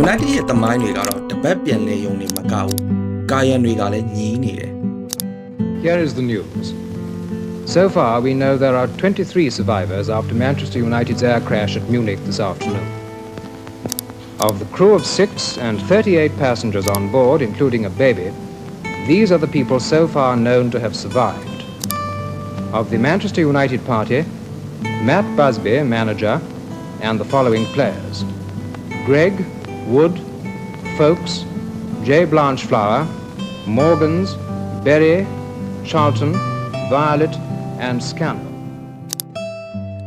United ရဲ့တမိုင်းတွေကတော့တပတ်ပြန်လဲယုံနေမကဘူးကာယံတွေကလည်းညီးနေတယ် Here is the news. So far, we know there are 23 survivors after Manchester United's air crash at Munich this afternoon. Of the crew of six and 38 passengers on board, including a baby, these are the people so far known to have survived. Of the Manchester United party, Matt Busby, manager, and the following players Greg, Wood, Folks, J. Blanchflower, Morgans, Berry, Charlton, Violet, and Scandal.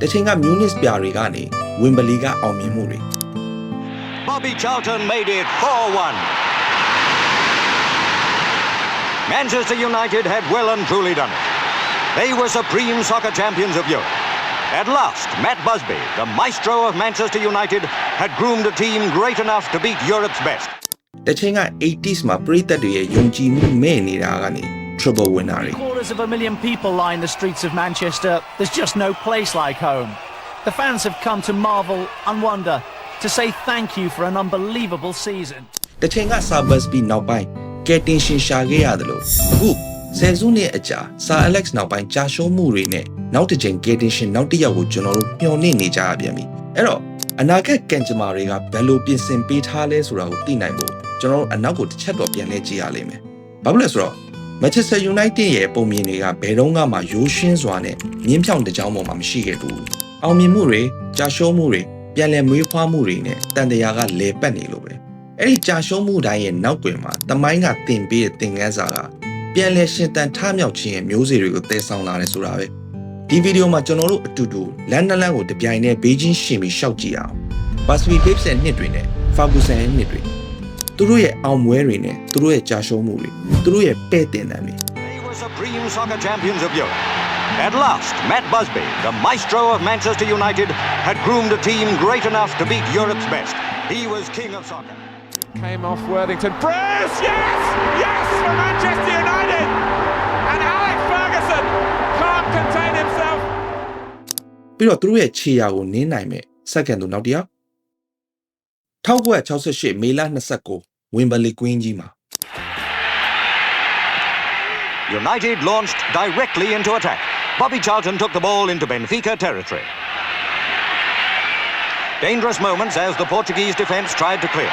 တချိန်က Munich ပြာတွေကနေ Wembley ကအောင်မြင်မှုတွေ Bobby Charlton made it 4-1. Manchester United had well and truly done it. They were supreme soccer champions of Europe. At last, Matt Busby, the maestro of Manchester United, had groomed a team great enough to beat Europe's best. တချိန်က 80s မှာပရိသတ်တွေရဲ့ယုံကြည်မှုမဲ့နေတာကနေ triple winner တွေ Quarters of a million people line the streets of Manchester. There's just no place like home. The fans have come to marvel and wonder, to say thank you for an unbelievable season. တချိန်က Sabasby နောက်ပိုင်းကယ်တင်ရှင်ရှာခဲ့ရတယ်လို့အခု ဆယ်စုနှစ်အကြာ Sir Alex နောက်ပိုင်းကြာရှုံးမှုတွေနဲ့နောက်တစ်ချိန်ကယ်တင်ရှင်နောက်တစ်ယောက်ကိုကျွန်တော်တို့မျှော်လင့်နေကြရပြန်ပြီအဲ့တော့အနာဂတ်ကံကြမ္မာတွေကဘယ်လိုပြင်ဆင်ပေးထားလဲဆိုတာကိုသိနိုင်ဖို့ကျွန်တော်တို့အနောက်ကိုတစ်ချက်တော့ပြန်လဲကြည့်ရလိမ့်မယ်ဘာဖြစ်လဲဆိုတော့ Manchester United ရဲ့ပုံမြင်တွေကဘယ်တော့မှရိုးရှင်းစွာနဲ့မြင်းဖြောင်တစ်ကြောင်းပေါ်မှာမရှိခဲ့ဘူးအောင်မြင်မှုတွေကြာရှုံးမှုတွေပြန်လည်မွေးဖွားမှုတွေနဲ့တန်တရားကလဲပတ်နေလို့ပဲအဲ့ဒီကြာရှုံးမှုတိုင်းရဲ့နောက်ွယ်မှာတမိုင်းကတင်ပေးတဲ့သင်ခန်းစာက ပြန်လဲရှင်တန်ထမြောက်ခြင်းရဲ့မျိုးစေ့တွေကိုတည်ဆောင်လာတယ်ဆိုတာပဲဒီဗီဒီယိုမှာကျွန်တော်တို့အတူတူလန်နလန်ကိုတပြိုင်တည်းဘေးချင်းရှင်ပြီးရှောက်ကြည့်အောင်ပါစပီဘေ့စ်ရဲ့နှစ်တွေနဲ့ဖာဂူဆန်ရဲ့နှစ်တွေသူတို့ရဲ့အောင်ပွဲတွေနဲ့သူတို့ရဲ့ကြာရှုံးမှုတွေသူတို့ရဲ့ပဲ့တင်တယ်တွေ They were supreme soccer champions of Europe. At last, Matt Busby, the maestro of Manchester United, had groomed a team great enough to beat Europe's best. He was king of soccer. Came off Worthington. Bruce, yes! Yes for Manchester United! And Alex Ferguson can't contain himself. ပြီးတော့သူတို့ရဲ့ခြေရာကိုနင်းနိုင်မဲ့စက္ကန့်သူနောက်တစ်ယောက်1968မေလ29ဝင်ဘလီကွင်းကြီးမှာ United launched directly into attack. Bobby Charlton took the ball into Benfica territory. Dangerous moments as the Portuguese defence tried to clear.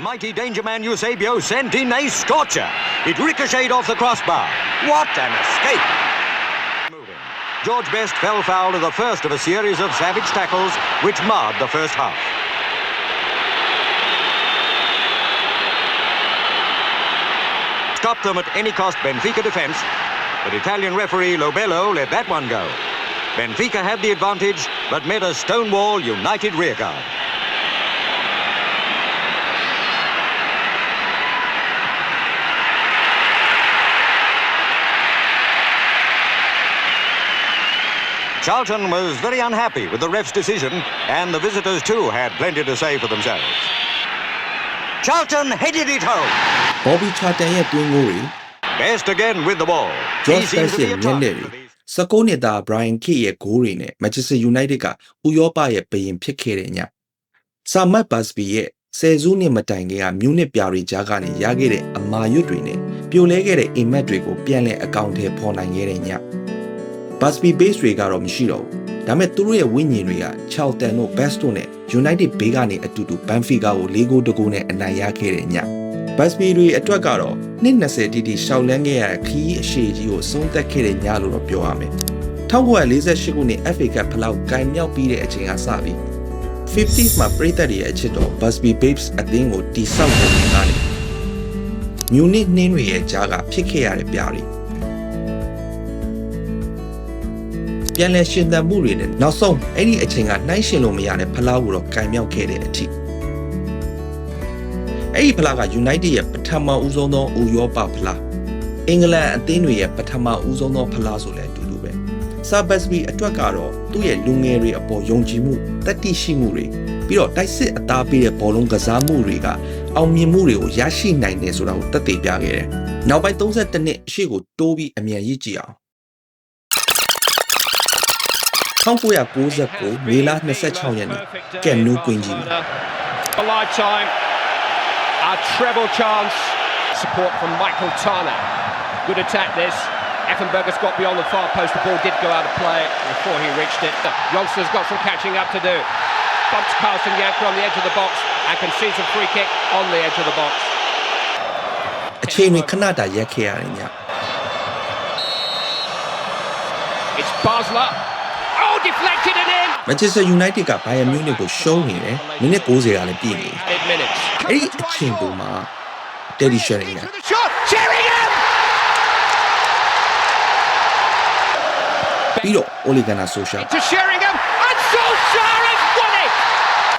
Mighty danger man Eusebio sent in a scorcher. It ricocheted off the crossbar. What an escape! George Best fell foul of the first of a series of savage tackles which marred the first half. stopped them at any cost Benfica defence, but Italian referee Lobello let that one go. Benfica had the advantage, but met a stonewall United rearguard. Charlton was very unhappy with the ref's decision, and the visitors too had plenty to say for themselves. Charlton headed it home. ဘော်ဘီချာတန်ရဲ့တွင်းကိုတွေ Best again with the ball. George He seemed Best to be ရဲ့ a မျက်လက် target တွေ for these. 19နှစ်သား Brian K ရဲ့ဂိုးတွေနဲ့ Manchester United ကဥရောပရဲ့ဘရင်ဖြစ်ခဲ့တဲ့ည။ Sir Matt Busby ရဲ့ဆယ်စုနှစ်မတိုင်ခင်ကမြူနစ်ပြာတွေကြားကနေရခဲ့တဲ့အမာရွတ်တွေနဲ့ပြိုလဲခဲ့တဲ့အိမ်မက်တွေကိုပြန်လည်အကောင့်ထဲပေါ်နိုင်ခဲ့တဲ့ည။ Busby base တွေကတော့မရှိတော့ဘူး။ဒါပေမဲ့သူတို့ရဲ့ဝိညာဉ်တွေက Charlton တို့ Best တို့နဲ့ United ဘေးကနေအတူတူ Benfica ကို၄ဂိုးတကူနဲ့အနိုင်ရခဲ့တဲ့ည။ Busby တွေအတွက်ကတော့နှစ်20တိတိရှောက်လန်းခဲ့ရတဲ့ခီးအရှိကြီးကိုဆုံးသက်ခဲ့တဲ့ညလို့တော့ပြောရမယ်။1948ခုနှစ် FA Cup ဖလောက်ကင်မြောက်ပြီးတဲ့အချိန်ကစပြီး 50s မှာပြည်သက်တွေရဲ့အချစ်တော် Busby Babes အသင်းကိုတီဆောက်ပုံကနေမြူနစ်နှင်းတွေရဲ့ကြားကဖြစ်ခဲ့ရတဲ့ပြားတွေ ပြန်လဲရှင်သန်မှုတွေနဲ့နောက်ဆုံးအဲ့ဒီအချိန်ကနှိုင်းရှင်လို့မရတဲ့ဖလားကိုတော့ကင်မြောက်ခဲ့တဲ့အထိအဲ့ဒီဖလားက United ရဲ့ပထမဦးဆုံးသောဥရောပဖလားအင်္ဂလန်အသင်းတွေရဲ့ပထမဦးဆုံးသောဖလားဆိုလဲအတူတူပဲဆာဘတ်စဘီအတွက်ကတော့သူ့ရဲ့လူငယ်တွေအပေါ်ယုံကြည်မှုတတိရှိမှုတွေပြီးတော့တိုက်စစ်အသားပေးတဲ့ဘောလုံးကစားမှုတွေကအောင်မြင်မှုတွေကိုရရှိနိုင်တယ်ဆိုတာကိုသက်သေပြခဲ့တယ်။နောက်ပိုင်း32နှစ်အရှိကိုတိုးပြီးအမြန်ရည်ကြည့်အောင် 1999မေလ26ရက်နေ့ကက်နူးကွင်းကြီးမှာ A lifetime, a treble chance. Support from Michael Turner. Good attack this. Effenberger's got beyond the far post. The ball did go out of play before he reached it. Youngster's got some catching up to do. Bumps Carlson Yanker on the edge of the box and concedes a free kick on the edge of the box. အချိန်တွေခဏတာရက်ခဲ့ရတယ်ည It's Basler. Oh, deflected and in. Manchester United က Bayern Munich ကိုရှုံးနေတယ်မိနစ်90ကလည်းပြည့်နေတယ် Eight minutes. အဲ့ဒီအချိန်ပုံမှာ Teddy Sheringham The shot. Sheringham. ပြီးတော့ Ole Gunnar Solskjaer To Sheringham. And Solskjaer has won it.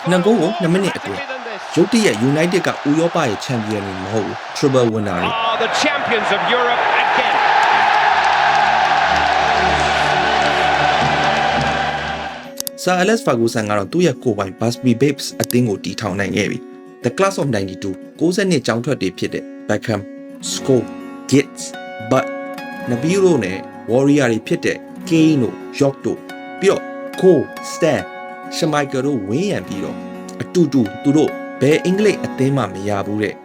နှစ်ဂိုးကို2မိနစ်အတွင်း Than this. ရုတ်တရက် United ကဥရောပရဲ့ချန်ပီယံတွေမဟုတ်ဘူး Triple Winner တွေ are the champions of Europe again. Sir Alex Ferguson ကတော့သူ့ရဲ့ကိုယ်ပိုင် Busby Babes အသင်းကိုတီထောင်နိုင်ခဲ့ပြီ The Class of 92 60နှစ်ကျောင်းထွက်တွေဖြစ်တဲ့ Beckham, Scholes, Giggs, Butt, Nabil နဲ့ Warrior တွေဖြစ်တဲ့ Kane တို့ York တို့ပြီးတော့ Cole, Stan, Schmeichel တို့ဝင်းရံပြီးတော့အတူတူသူတို့ဘယ်အင်္ဂလိပ်အသင်းမှမရဘူးတဲ့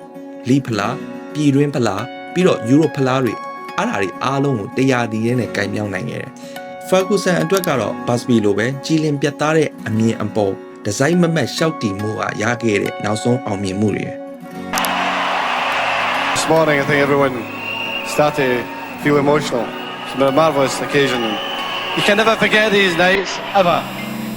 လီဖလားပြည်တွင်းဖလားပြီးတော့ယူရိုဖလားတွေအားဒါတွေအားလုံးကိုတရားဒီရဲနဲ့ကင်မြောင်းနိုင်ခဲ့တယ်။ Ferguson အတွက်ကတော့ Busby လိုပဲကြည်လင်ပြတ်သားတဲ့အမြင်အပေါ်ဒီဇိုင်းမမတ်ရှောက်တီမှုကရခဲ့တဲ့နောက်ဆုံးအောင်မြင်မှုတွေ This morning, I think everyone started to feel emotional. It's been a marvellous occasion. and You can never forget these nights, ever.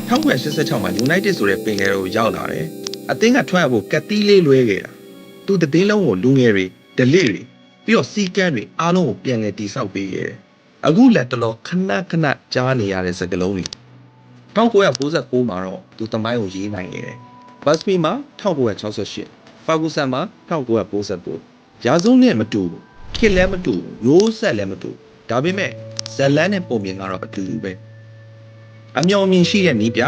1986မှာ United ဆိုတဲ့ပင်လယ်ကိုရောက်လာတယ်။အသင်းကထွက်ရဖို့ကက်တီးလေးလွဲခဲ့တာ။သူတည်င်းလုံးကိုလူငယ်တွေဒလိတွေပြီးတော့စီကန်းတွေအားလုံးကိုပြန်လည်တိဆောက်ပေးခဲ့တယ်။ အခုလက်တလောခဏခဏကြားနေရတဲ့စကားလုံးတွေ1996မှာတော့သူတမိုင်းကိုရေးနိုင်ခဲ့တယ်။ Busby မှာ1968 Ferguson မှာ1999ရာစုနဲ့မတူဘူး။ခေတ်လည်းမတူဘူး။ရိုးဆက်လည်းမတူဘူး။ဒါပေမဲ့ဇလန်နဲ့ပုံပြင်ကတော့အတူတူပဲ။အမျော်အမြင်ရှိတဲ့နီးပြ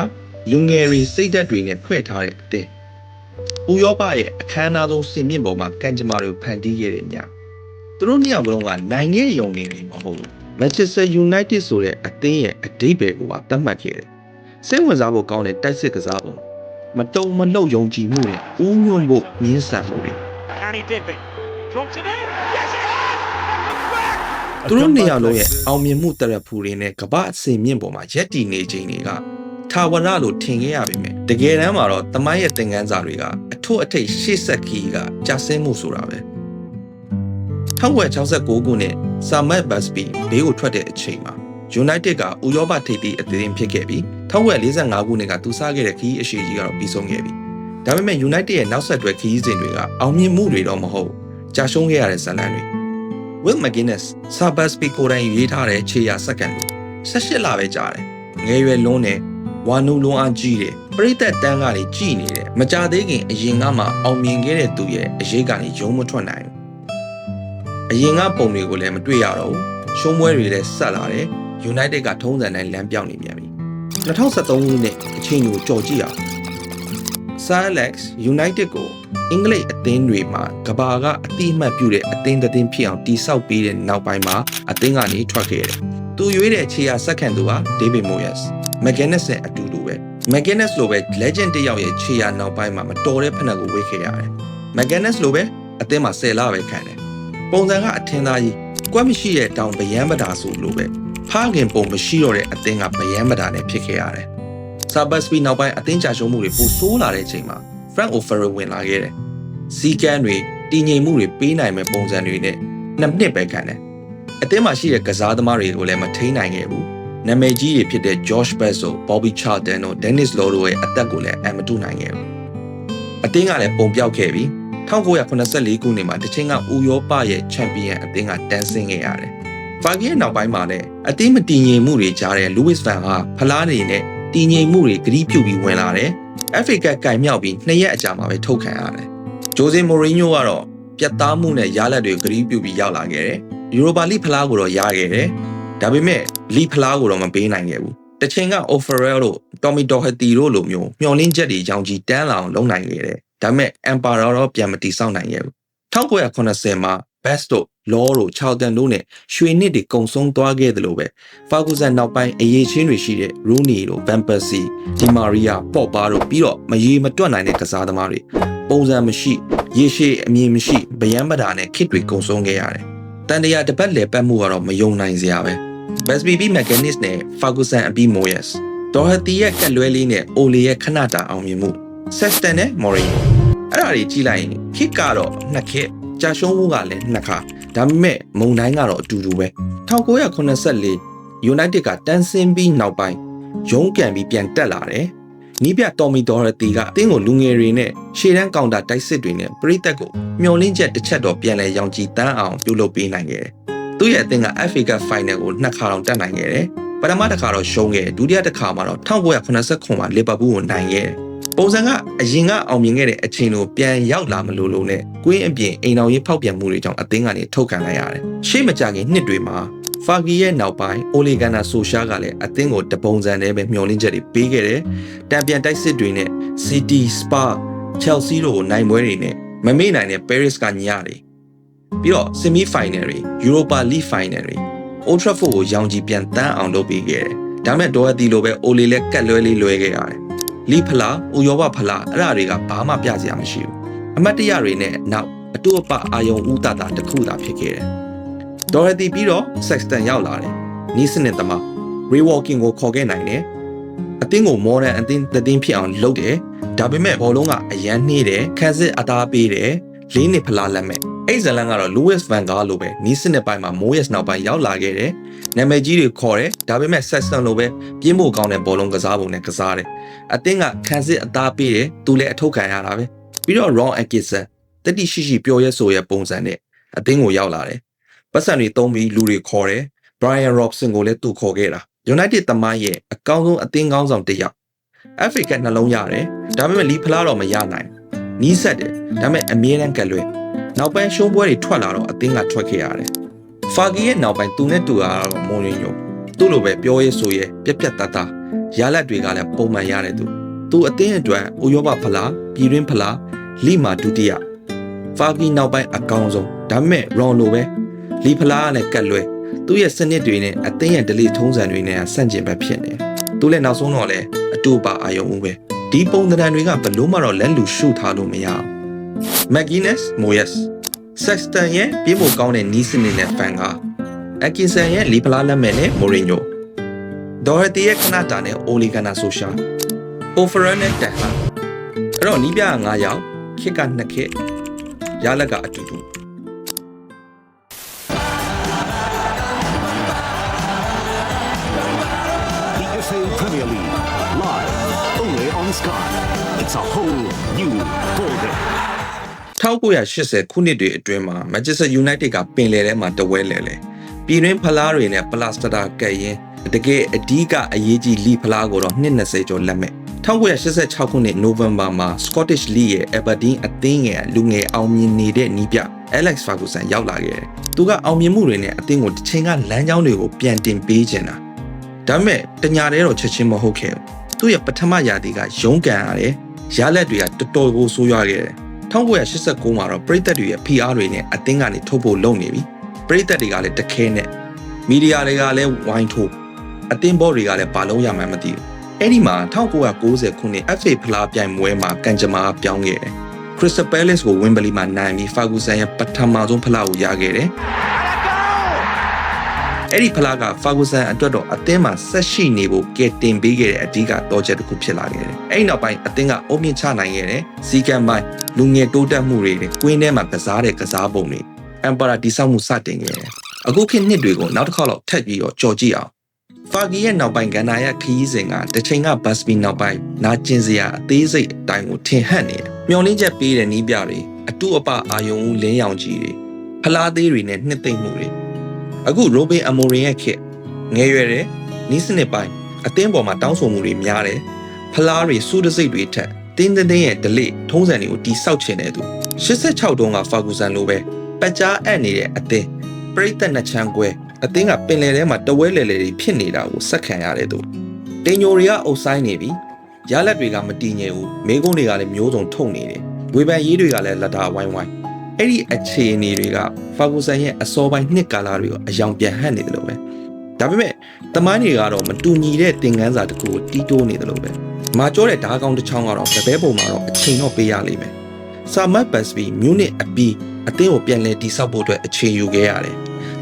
လူငယ်တွေစိတ်ဓာတ်တွေနဲ့ဖွဲ့ထားတဲ့အသင်းဥရောပရဲ့အခမ်းအနားဆုံးစင်မြင့်ပေါ်မှာကန်ဂျမာတွေကိုဖန်တီးခဲ့တဲ့ညသူတို့နှစ်ယောက်လုံးကနိုင်ငံရုံနေတွေမဟုတ်ဘူး Manchester United ဆိုတဲ့အသင်းရဲ့အဓိပ္ပာယ်ကိုပါသတ်မှတ်ခဲ့တယ်စိတ်ဝင်စားဖို့ကောင်းတဲ့တိုက်စစ်ကစားပုံမတုံမလှုပ်ယုံကြည်မှုနဲ့ဥညွန့်ဖို့မြင်းဆန်မှုတွေ And he did it. Dropped it in. Yes, it is. Back. သူတို့နှစ်ယောက်လုံးရဲ့အောင်မြင်မှုတရက်ဖူတွေနဲ့ကမ္ဘာအစင်မြင့်ပေါ်မှာရက်တည်နေခြင်းတွေကထာဝရလို့ထင်ခဲ့ရပေမဲ့တကယ်တမ်းမှာတော့တမိုင်းရဲ့သင်ခန်းစာတွေကအထွတ်အထိပ်ရှေ့ဆက်ခီးကကြာဆင်းမှုဆိုတာပဲ 1969ခုနှစ်ဆာမတ်ဘတ်စပီဘေးကိုထွက်တဲ့အချိန်မှာ United ကဥရောပထိပ်သီးအသင်းဖြစ်ခဲ့ပြီး1945ခုနှစ်ကသူစားခဲ့တဲ့ခီးအရှိကြီးကတော့ပြီးဆုံးခဲ့ပြီဒါပေမဲ့ United ရဲ့နောက်ဆက်တွဲခီးစဉ်တွေကအောင်မြင်မှုတွေတော့မဟုတ်ကြာရှုံးခဲ့ရတဲ့ဇာတ်လမ်းတွေ Will McGuinness ဆာဘတ်စပီကိုတိုင်းရေးထားတဲ့ခြေရာစက္ကန့်ကို18လပဲကြာတယ်ငယ်ရွယ်လွန်းတယ်ဝါနုလွန်းအားကြီးတယ်ပရိသတ်တန်းကနေကြည်နေတယ်မကြသေးခင်အရင်ကမှအောင်မြင်ခဲ့တဲ့သူရဲ့အရေးကနေယုံမထွက်နိုင်ဘူး အရင်ကပုံတွေကိုလည်းမတွေ့ရတော့ဘူးရှုံးပွဲတွေလည်းဆက်လာတယ် United ကထုံးစံတိုင်းလမ်းပြောင်းနေပြန်ပြီ2013ခုနှစ်အချိန်ကိုကြော်ကြည့်အောင် Sir Alex United ကိုအင်္ဂလိပ်အသင်းတွေမှာကဘာကအတိအမှတ်ပြုတဲ့အသင်းတစ်သင်းဖြစ်အောင်တိစောက်ပေးတဲ့နောက်ပိုင်းမှာအသင်းကနေထွက်ခဲ့တယ်။သူရွေးတဲ့ခြေရာစက္ကန့်သူက David Moyes ။ McGuinness နဲ့အတူတူပဲ။ McGuinness လိုပဲ legend တစ်ယောက်ရဲ့ခြေရာနောက်ပိုင်းမှာမတော်တဲ့ဖက်နှက်ကိုဝေ့ခဲ့ရတယ်။ McGuinness လိုပဲအသင်းမှာ10လပဲခံတယ်။ ပုံစံကအထင်သားကြီးကွက်မရှိတဲ့တောင်ဗယံပဒါဆိုလိုပဲဖခင်ပုံမရှိတော့တဲ့အသင်းကဗယံပဒါနဲ့ဖြစ်ခဲ့ရတယ်။ဆာဘတ်စပီနောက်ပိုင်းအသင်းချရှုံးမှုတွေပိုဆိုးလာတဲ့အချိန်မှာ Frank O'Farrell ဝင်လာခဲ့တယ်။စီကန်းတွေတည်ငြိမ်မှုတွေပေးနိုင်မဲ့ပုံစံတွေနဲ့နှစ်နှစ်ပဲခံတယ်။အသင်းမှာရှိတဲ့ကစားသမားတွေကိုလည်းမထိန်းနိုင်ခဲ့ဘူး။နာမည်ကြီးတွေဖြစ်တဲ့ Josh Best တို့ Bobby Charlton တို့ Dennis Law တို့ရဲ့အသက်ကိုလည်းအမတူနိုင်ခဲ့ဘူး။အသင်းကလည်းပုံပြောက်ခဲ့ပြီး 1984ခုနှစ်မှာတချင်းကဥရောပရဲ့ချန်ပီယံအသင်းကတန်းဆင်းခဲ့ရတယ်။ဖာဂီရဲ့နောက်ပိုင်းမှာလည်းအသင်းမတည်ငြိမ်မှုတွေကြားတဲ့ Louis van Gaal ဖလားနေနဲ့တည်ငြိမ်မှုတွေဂရီးပြုတ်ပြီးဝင်လာတယ်။ FA ကကင်မြောက်ပြီးနှစ်ရက်အကြာမှာပဲထုတ်ခံရတယ်။ဂျိုဇေမိုရီညိုကတော့ပြတ်သားမှုနဲ့ရလဒ်တွေဂရီးပြုတ်ပြီးရောက်လာခဲ့တယ်။ယူရိုပါလိဖလားကိုတော့ရခဲ့တယ်။ဒါပေမဲ့လီဖလားကိုတော့မပေးနိုင်ခဲ့ဘူး။တချိန်က O'Farrell တို့ Tommy Doherty တို့လိုမျိုးမျော်လင့်ချက်တွေရောင်ကြီးတန်းလာအောင်လုပ်နိုင်ခဲ့တယ်။ ဒါပေမဲ့ Emperor တော့ပြန်မတီးဆောက်နိုင်ခဲ့ဘူး။1980မှာ Best တို့လော်တို့ချောက်တန်တို့နဲ့ရွှေနှစ်တွေကုံဆုံးသွားခဲ့တယ်လို့ပဲဖာဂူဆန်နောက်ပိုင်းအရေးချင်းတွေရှိတဲ့ရူနီတို့ဗန်ပါစီဒီမာရီယာပေါ့ပါတို့ပြီးတော့မရေမတွက်နိုင်တဲ့ကစားသမားတွေပုံစံမရှိရေရှည်အမြင်မရှိဗယံပဒါနဲ့ခစ်တွေကုံဆုံးခဲ့ရတယ်။တန်တရာတစ်ပတ်လည်ပတ်မှုကတော့မယုံနိုင်စရာပဲ။ Best BB Mechanics နဲ့ Ferguson အပြီး Moyes ဒေါ်ဟတီရဲ့ကက်လွဲလေးနဲ့အိုလီရဲ့ခဏတာအောင်မြင်မှု Sexton နဲ့ Mourinho အဲ့ဒါ တွေကြည့်လိုက်ရင်ခစ်ကတော့နှစ်ခစ်ကြာရှုံးမှုကလည်းနှစ်ခါဒါပေမဲ့မုံတိုင်းကတော့အတူတူပဲ1984 United ကတန်းဆင်းပြီးနောက်ပိုင်းရုံးကန်ပြီးပြန်တက်လာတယ်နီးပြတော်မီဒေါ်ရတီကအသင်းကိုလူငယ်တွေနဲ့ရှေ့တန်းကောင်တာတိုက်စစ်တွေနဲ့ပရိသတ်ကိုမျောလင်းချက်တစ်ချက်တော့ပြန်လဲရောင်ကြည်တန်းအောင်ပြုလုပ်ပေးနိုင်ခဲ့တယ်။သူ့ရဲ့အသင်းက FA Cup Final ကိုနှစ်ခါတောင်တက်နိုင်ခဲ့တယ်။ပထမတစ်ခါတော့ရှုံးခဲ့တယ်ဒုတိယတစ်ခါမှာတော့1989မှာလီဗာပူးကိုနိုင်ခဲ့တယ်။ ပုံစံကအရင်ကအောင်မြင်ခဲ့တဲ့အချိန်ကိုပြန်ရောက်လာမလို့လို့နဲ့ကွင်းအပြင်အိမ်တော်ရေးဖောက်ပြန်မှုတွေကြောင့်အသင်းကနေထုတ်ခံလိုက်ရတယ်။ရှေ့မကြခင်နှစ်တွေမှာဖာဂီရဲ့နောက်ပိုင်းအိုလီဂန်နာဆိုရှာကလည်းအသင်းကိုတပုံစံနဲ့ပဲမျှော်လင့်ချက်တွေပေးခဲ့တယ်။တံပြန်တိုက်စစ်တွေနဲ့ City, Spa, Chelsea တို့ကိုနိုင်ပွဲတွေနဲ့မမေ့နိုင်တဲ့ Paris ကညတွေပြီးတော့ semi final တွေ Europa League final တွေ Old Trafford ကိုရောင်ကြီးပြန်တန်းအောင်လုပ်ပေးခဲ့တယ်။ဒါမဲ့ဒေါ်အတီလိုပဲအိုလီလည်းကတ်လွဲလေးလွဲခဲ့ရတယ်။ လီဖလာ၊ဥယောဘဖလာအဲ့ဒါတွေကဘာမှပြစရာမရှိဘူး။အမတ်တရတွေနဲ့နောက်အတူအပအာယုံဦးတာတာတစ်ခုသာဖြစ်ခဲ့တယ်။ဒေါ်ရတီပြီးတော့ Sexton ရောက်လာတယ်။နီးစနစ်သမား Rewalking ကိုခေါ်ခဲ့နိုင်တယ်။အသင်းကို modern အသင်းတစ်သင်းဖြစ်အောင်လုပ်တယ်။ဒါပေမဲ့ဘောလုံးကအရန်နှေးတယ်ခန်းစစ်အသားပေးတယ်လေးနှစ်ဖလားလက်မဲ့ အဲ့ဇလန်ကတော့ Louis van Gaal လိုပဲနီးစနစ်ပိုင်းမှာ Moyes နောက်ပိုင်းရောက်လာခဲ့တယ်။နာမည်ကြီးတွေခေါ်တယ်ဒါပေမဲ့ Sexton လိုပဲပြင်းဖို့ကောင်းတဲ့ဘောလုံးကစားပုံနဲ့ကစားတယ်။အသင်းကခန်းစစ်အသားပေးတယ်သူလည်းအထုတ်ခံရတာပဲ။ပြီးတော့ Ron Atkinson တတိရှိရှိပျော်ရဲဆိုရဲပုံစံနဲ့အသင်းကိုရောက်လာတယ်။ပတ်စံတွေသုံးပြီးလူတွေခေါ်တယ်။ Brian Robson ကိုလည်းသူခေါ်ခဲ့တာ။ United သမိုင်းရဲ့အကောင်းဆုံးအသင်းကောင်းဆောင်တစ်ယောက် FA ကနှလုံးရတယ်ဒါပေမဲ့လီဖလားတော့မရနိုင်နီးဆက်တယ်ဒါပေမဲ့အမြဲတမ်းကလွဲ နောက်ပိုင်းရှုံးပွဲတွေထွက်လာတော့အသင်းကထွက်ခဲ့ရတယ်ဖာဂီရဲ့နောက်ပိုင်းသူနဲ့တူတာတော့မွန်ရင်ယိုသူ့လိုပဲပြောရေးဆိုရဲပြက်ပြက်တတ်တာရလက်တွေကလည်းပုံမှန်ရတယ်သူသူအသင်းအတွက်ဥရောပဖလားပြည်တွင်းဖလားလိမာဒုတိယဖာဂီနောက်ပိုင်းအကောင်းဆုံးဒါပေမဲ့ရော်လိုပဲလီဖလားကလည်းကတ်လွဲသူ့ရဲ့စနစ်တွေနဲ့အသင်းရဲ့ဒလီထုံးစံတွေနဲ့ဆန့်ကျင်ဘက်ဖြစ်နေသူလည်းနောက်ဆုံးတော့လည်းအတူပါအာယုံဦးပဲဒီပုံသဏ္ဍာန်တွေကဘလို့မှတော့လက်လူရှုထားလို့မရအောင် McGuinness Moyes Sexton ရဲ့ပြေးဖို့ကောင်းတဲ့နီးစနစ်နဲ့ဖန်က Atkinson ရဲ့လီဖလားလက်မဲ့နဲ့ Mourinho Doherty ရဲ့ခဏတာနဲ့ Ole Gunnar Solskjaer Overall နဲ့ Ten Hag အဲ့တော့နီးပြ9ယောက်ခစ်က2ခစ်ရလက်ကအတူတူ The FA Premier League, live only on Sky. It's a whole new ballgame. 1980ခုနှစ်တွေအတွင်းမှာ Manchester United ကပင်လယ်ထဲမှာတဝဲလဲလဲပြည်တွင်းဖလားတွေနဲ့ပလတ်စတာကက်ရင်တကယ်အဓိကအရေးကြီးလီဖလားကိုတော့220ကျော်လက်မဲ့1986ခုနှစ်နိုဝင်ဘာမှာ Scottish League ရဲ့ Aberdeen အသင်းငယ်လူငယ်အောင်မြင်နေတဲ့နီးပြ Alex Ferguson ရောက်လာခဲ့တယ်။သူကအောင်မြင်မှုတွေနဲ့အသင်းကိုတစ်ချိန်ကလမ်းကြောင်းတွေကိုပြန်တင်ပေးချင်တာ။ဒါပေမဲ့တညာတဲတော့ချက်ချင်းမဟုတ်ခဲ့ဘူး။သူ့ရဲ့ပထမရာသီကရုန်းကန်ရတယ်။ရလက်တွေကတော်တော်ကိုဆိုးရွားခဲ့တယ်။ 1989မှာတော့ပြည်သက်တွေရဲ့ PR တွေနဲ့အသင်းကနေထုတ်ဖို့လုပ်နေပြီ။ပြည်သက်တွေကလည်းတခဲနဲ့မီဒီယာတွေကလည်းဝိုင်းထိုးအသင်းဘောတွေကလည်းဘာလုံးရမှန်းမသိဘူး။အဲ့ဒီမှာ1990ခုနှစ် FA ဖလားပြိုင်ပွဲမှာကန်ဂျမာကပြောင်းခဲ့တယ်။ Crystal Palace ကို Wembley မှာနိုင်ပြီး Ferguson ရဲ့ပထမဆုံးဖလားကိုရခဲ့တယ်။ အဲ့ဒီဖလားက Ferguson အတွက်တော့အသင်းမှာဆက်ရှိနေဖို့ကဲတင်ပေးခဲ့တဲ့အဓိကတော့ချက်တစ်ခုဖြစ်လာခဲ့တယ်။အဲ့ဒီနောက်ပိုင်းအသင်းကအုံမြင့်ချနိုင်ခဲ့တယ်။စီကံပိုင်းလူငယ်တိုးတက်မှုတွေနဲ့ကွင်းထဲမှာကစားတဲ့ကစားပုံတွေ Empire တိစောက်မှုစတင်ခဲ့တယ်။အခုခေတ်နှစ်တွေကိုနောက်တစ်ခေါက်လောက်ထပ်ပြီးတော့ကြော်ကြည့်အောင်ဖာဂီရဲ့နောက်ပိုင်းကန္နာရဲ့ခီးစဉ်ကတစ်ချိန်ကဘတ်စပီနောက်ပိုင်းနာကျင်စရာအသေးစိတ်အတိုင်းကိုထင်ဟပ်နေတယ်။မျောလင်းချက်ပေးတဲ့နီးပြတွေအတုအပအာယုံဦးလင်းရောင်ကြီးတွေဖလားသေးတွေနဲ့နှစ်သိမ့်မှုတွေ အခုရိုဘင်အမိုရင်ရဲ့ခေတ်ငယ်ရွယ်တဲ့နီးစနစ်ပိုင်းအသင်းပေါ်မှာတောင်းဆိုမှုတွေများတယ်။ဖလားတွေစူးတစိတ်တွေထက်တင်းတင်းတင်းရဲ့ဒလိထုံးစံတွေကိုတိဆောက်ချင်တဲ့သူ86တုန်းကဖာဂူဆန်လိုပဲပတ်ကြားအပ်နေတဲ့အသင်းပရိသတ်နှစ်ချမ်းကွဲအသင်းကပင်လယ်ထဲမှာတဝဲလေလေတွေဖြစ်နေတာကိုစက်ခံရတဲ့သူတင်ညိုတွေကအုပ်ဆိုင်နေပြီရလက်တွေကမတည်ငြိမ်ဘူးမိကုန်းတွေကလည်းမျိုးစုံထုတ်နေတယ်ဝေဖန်ရေးတွေကလည်းလက်တာဝိုင်းဝိုင်း အဲ့ဒီအခြေအနေတွေကဖာဂူဆန်ရဲ့အစောပိုင်းနှစ်ကာလတွေကိုအယောင်ပြန်ဟန့်နေတယ်လို့ပဲဒါပေမဲ့တမိုင်းတွေကတော့မတူညီတဲ့သင်ခန်းစာတစ်ခုကိုတီးတိုးနေတယ်လို့ပဲမာကျောတဲ့ဓာတ်ကောင်တစ်ချောင်းကတော့တပဲပုံမှာတော့အချိန်တော့ပေးရလိမ့်မယ်ဆာမတ်ဘတ်စပီမြူနစ်အပီအသင်းကိုပြန်လည်တိစောက်ဖို့အတွက်အချိန်ယူခဲ့ရတယ်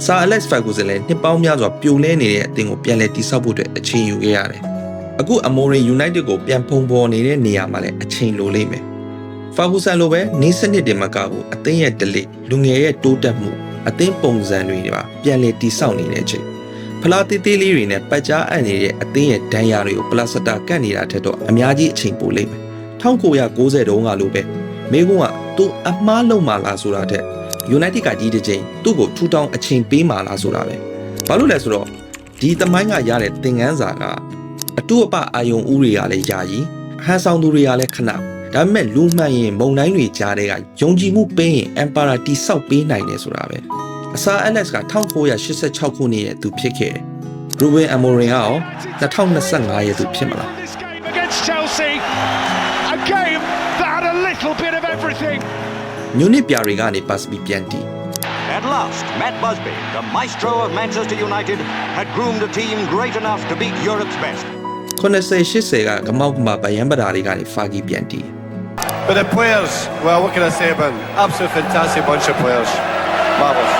ဆာအလက်စ်ဖာဂူဆန်လည်းနှစ်ပေါင်းများစွာပြိုလဲနေတဲ့အသင်းကိုပြန်လည်တိစောက်ဖို့အတွက်အချိန်ယူခဲ့ရတယ်အခုအမိုရင်ယူနိုက်တက်ကိုပြန်ဖုံပေါ်နေတဲ့နေရာမှာလည်းအချိန်လိုလိမ့်မယ် ဖာဂူဆန်လိုပဲနေစနစ်တင်မကဘူးအသင်းရဲ့ဒလိလူငယ်ရဲ့တိုးတက်မှုအသင်းပုံစံတွေပါပြန်လည်တိဆောက်နေတဲ့အချိန်ဖလားတေးသေးလေးတွေနဲ့ပတ်ကြားအပ်နေတဲ့အသင်းရဲ့ဒဏ်ရာတွေကိုပလတ်စတာကတ်နေတာထက်တော့အများကြီးအချိန်ပိုလိမ့်မယ်1990တုန်းကလိုပဲမေကွန်းကသူအမှားလုံးမှလားဆိုတာထက် United ကကြီးတစ်ချိန်သူ့ကိုထူထောင်အချိန်ပေးမှလားဆိုတာပဲဘာလို့လဲဆိုတော့ဒီသမိုင်းကရတဲ့သင်ခန်းစာကအတူအပအာယုံဥတွေကလည်းယာယီဟန်ဆောင်သူတွေကလည်းခဏ ဒါပေမဲ့လူမှန်ရင်မုံတိုင်းတွေကြားတဲ့ကယုံကြည်မှုပေးရင် Empire တိဆောက်ပေးနိုင်တယ်ဆိုတာပဲအစာ Alex က1986ခုနှစ်ရဲ့သူဖြစ်ခဲ့တယ် Ruben Amorim ကရော2025ရဲ့သူဖြစ်မလား This game against Chelsea, a game that had a little bit of everything. မြူနစ်ပြာတွေကနေပတ်စပီပြန်တီး At last, Matt Busby, the maestro of Manchester United, had groomed a team great enough to beat Europe's best. 90 80ကကမောက်ကမဗယံပဒါတွေကနေဖာဂီပြန်တီး But the players, well, what can I say about them? Absolute fantastic bunch of players. Marvellous.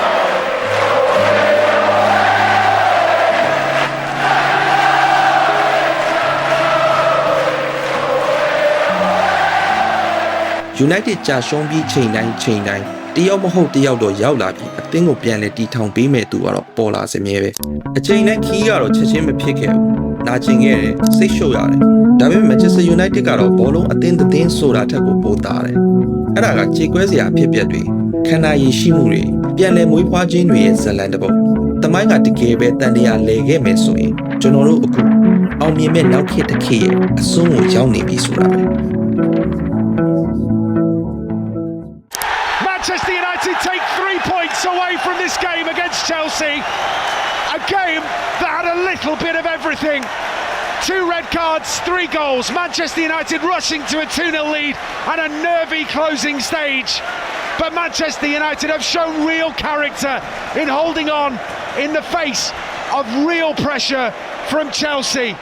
United ကြာရှုံးပြီးချိန်တိုင်းချိန်တိုင်းတယောက်မဟုတ်တယောက်တော့ရောက်လာပြီးအသင်းကိုပြန်လဲတီထောင်ပေးမဲ့သူကတော့ပေါ်လာစမြဲပဲအချိန်နဲ့ခီးကတော့ချက်ချင်းမဖြစ်ခဲ့ဘူး နာကျင်ခဲ့တယ်စိတ်ရှုပ်ရတယ်ဒါပေမဲ့ Manchester United ကတော့ဘောလုံးအသင်းတစ်သင်းဆိုတာထက်ကိုပိုသားတယ်အဲ့ဒါကခြေကွဲစရာအဖြစ်အပျက်တွေခန္ဓာရည်ရှိမှုတွေပြန်လဲမွေးဖွားခြင်းတွေရဲ့ဇလန်တစ်ပုဒ်တမိုင်းကတကယ်ပဲတန်တရားလဲခဲ့မယ်ဆိုရင်ကျွန်တော်တို့အခုအောင်မြင်မဲ့နောက်ခေတ်တစ်ခေတ်ရဲ့အဆုံးကိုရောက်နေပြီဆိုတာပဲ Manchester United take three points away from this game against Chelsea. Game that had a little bit of everything. Two red cards, three goals. Manchester United rushing to a 2 0 lead and a nervy closing stage. But Manchester United have shown real character in holding on in the face of real pressure from Chelsea.